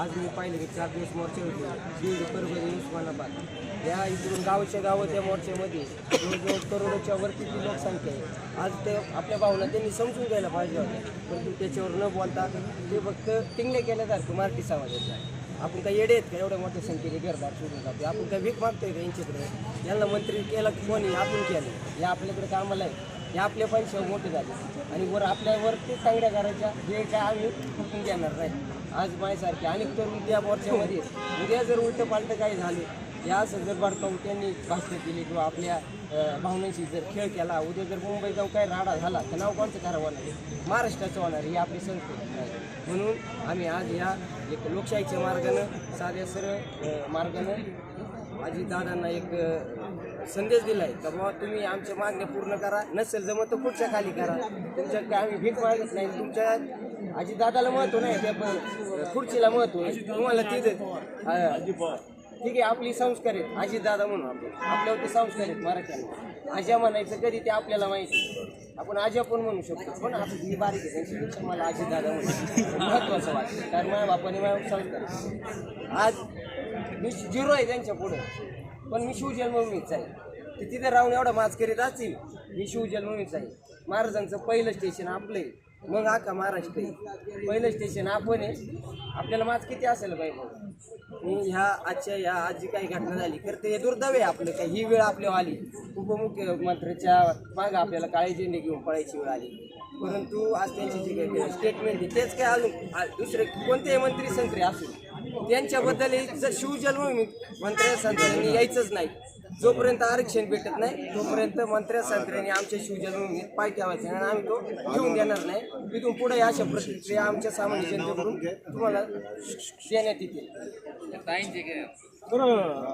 आज मी पाहिले की चार दिवस मोर्चे होते. बीड परभणी उस्मानाबाद या इकडून गावच्या गावं त्या मोर्चामध्ये जवळजवळ करोडोच्या वरती ती लोकसंख्या आहे. आज ते आपल्या भावना त्यांनी समजून घ्यायला पाहिजे होत्या परंतु त्याच्यावर न बोलता ते फक्त टिंगले केल्यासारखं मराठी समाजाचं आहे. आपण काही येडे आहेत का? एवढ्या मोठ्या संख्येने घरदार सोडून जातो आपण काही भीक मागतोय का यांच्याकडे? यांना मंत्री केला की कोणी? आपण केलं. या आपल्याकडे कामाला आहे. हे आपले पैसे मोठे झाले. आणि वर आपल्यावर ते चांगल्या करायच्या जे काय आम्ही फुकून घेणार नाही. आज माझ्यासारखे अनेक तरुण त्या मोर्चामध्ये उद्या जर उलटं पालटं काही झाले या असं जर त्यांनी भाषण केली किंवा आपल्या भावनांशी जर खेळ केला उद्या जर मुंबई जाऊन काही राडा झाला तर नाव कोणचं खराब होणार आहे? महाराष्ट्राचं होणार ही आपली संस्कृती आहे. म्हणून आम्ही आज या एक लोकशाहीच्या मार्गानं साध्या सरळ मार्गानं मार्गानं अजितदादांना एक संदेश दिला आहे का बाबा तुम्ही आमच्या मागण्या पूर्ण करा नसेल जमत तर पुढच्या खाली करा. तुमच्या काय आम्ही भीक मागत नाही तुमच्या अजितदादाला महत्त्व नाही त्या प- खुर्चीला महत्त्व आहे. तुम्हाला तिथं ठीक आहे आपली संस्कार आहेत. अजितदादा म्हणून आपण. आपल्यावरती संस्कार आहेत मराठ्यांना आज्या म्हणायचं कधी ते आपल्याला माहिती आपण आज्या पण म्हणू शकतो. पण आपण ही बारीक आहे. त्यांच्यापेक्षा मला अजितदादा म्हणून महत्त्वाचं वाटतं. कारण माझ्या बापाने माझ्या संस्कार आहेत. आज मी झिरो आहे त्यांच्या पुढे. पण मी शिवजन्मभूमीच आहे. ते तिथे राहून एवढा माज करीत असतील मी शिवजन्मभूमीच आहे. महाराजांचं पहिलं स्टेशन आपलं आहे. मग आका महाराष्ट्र आहे. पहिलं स्टेशन आपण आहे. आपल्याला माज किती असेल पाहिजे मी ह्या आजच्या ह्या आज जी काही घटना झाली तर ते दुर्दैव आहे आपलं. काही ही वेळ आपल्यावर आली. उपमुख्यमंत्र्याच्या मागं आपल्याला काळी झेंडे घेऊन पळायची वेळ आली. परंतु आज त्यांची जी काही स्टेटमेंट आहे तेच काय अजून दुसरे कोणतेही मंत्री संत्री असू त्यांच्याबद्दल जर शिवजन्मभूमी मंत्र्या संत्र्यांनी यायचंच नाही. जोपर्यंत आरक्षण भेटत नाही तोपर्यंत मंत्र्या संत्र्यांनी आमच्या शिवजन्मभूमीत पाय ठेवायचे आणि आम्ही तो घेऊन देणार नाही. इथून पुढे अशा प्रतिक्रिया आमच्या सामान्य जनतेकडून तुम्हाला देण्यात येतील.